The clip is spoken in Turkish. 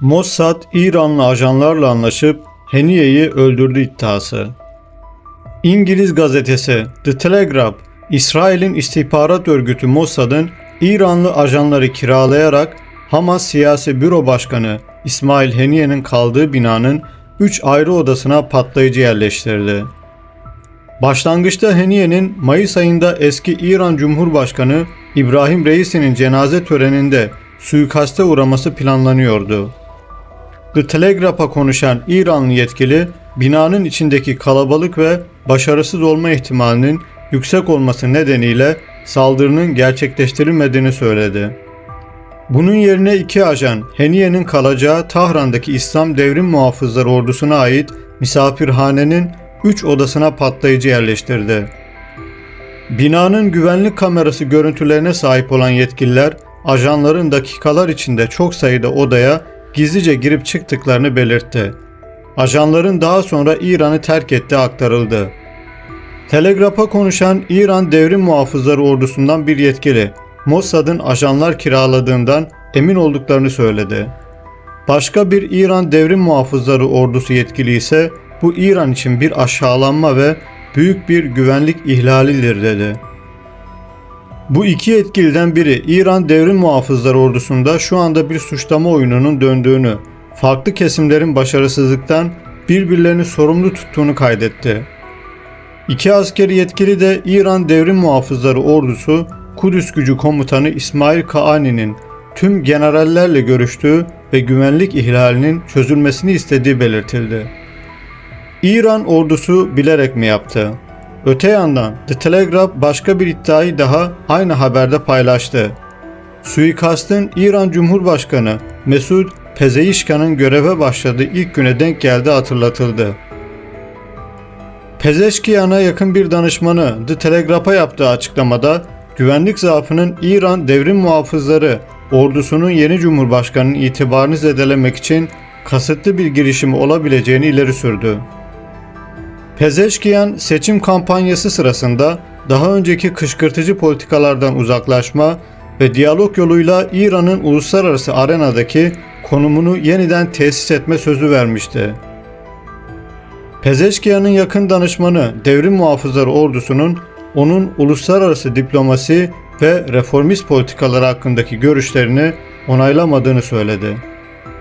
Mossad, İranlı ajanlarla anlaşıp Heniye'yi öldürdü iddiası. İngiliz gazetesi The Telegraph, İsrail'in istihbarat örgütü Mossad'ın İranlı ajanları kiralayarak Hamas Siyasi Büro Başkanı İsmail Heniye'nin kaldığı binanın 3 ayrı odasına patlayıcı yerleştirdi. Başlangıçta Heniye'nin Mayıs ayında eski İran Cumhurbaşkanı İbrahim Reisi'nin cenaze töreninde suikaste uğraması planlanıyordu. The Telegraph'a konuşan İranlı yetkili, binanın içindeki kalabalık ve başarısız olma ihtimalinin yüksek olması nedeniyle saldırının gerçekleştirilmediğini söyledi. Bunun yerine iki ajan Heniye'nin kalacağı Tahran'daki İslam Devrim Muhafızları Ordusu'na ait misafirhanenin 3 odasına patlayıcı yerleştirdi. Binanın güvenlik kamerası görüntülerine sahip olan yetkililer ajanların dakikalar içinde çok sayıda odaya gizlice girip çıktıklarını belirtti. Ajanların daha sonra İran'ı terk ettiği aktarıldı. Telegraf'a konuşan İran Devrim Muhafızları Ordusu'ndan bir yetkili, Mossad'ın ajanlar kiraladığından emin olduklarını söyledi. Başka bir İran Devrim Muhafızları Ordusu yetkili ise bu İran için bir aşağılanma ve büyük bir güvenlik ihlalidir dedi. Bu iki yetkiliden biri İran Devrim Muhafızları Ordusu'nda şu anda bir suçlama oyununun döndüğünü, farklı kesimlerin başarısızlıktan birbirlerini sorumlu tuttuğunu kaydetti. İki askeri yetkili de İran Devrim Muhafızları Ordusu Kudüs Gücü Komutanı İsmail Kaani'nin tüm generallerle görüştüğü ve güvenlik ihlalinin çözülmesini istediği belirtildi. İran ordusu bilerek mi yaptı? Öte yandan The Telegraph başka bir iddiayı daha aynı haberde paylaştı. Suikastın İran Cumhurbaşkanı Mesud Pezeshkian'ın göreve başladığı ilk güne denk geldi hatırlatıldı. Pezeşkiyan'a yakın bir danışmanı The Telegraph'a yaptığı açıklamada güvenlik zaafının İran devrim muhafızları ordusunun yeni cumhurbaşkanının itibarını zedelemek için kasıtlı bir girişimi olabileceğini ileri sürdü. Pezeşkiyan seçim kampanyası sırasında daha önceki kışkırtıcı politikalardan uzaklaşma ve diyalog yoluyla İran'ın uluslararası arenadaki konumunu yeniden tesis etme sözü vermişti. Pezeşkiyan'ın yakın danışmanı Devrim Muhafızları Ordusu'nun onun uluslararası diplomasi ve reformist politikaları hakkındaki görüşlerini onaylamadığını söyledi.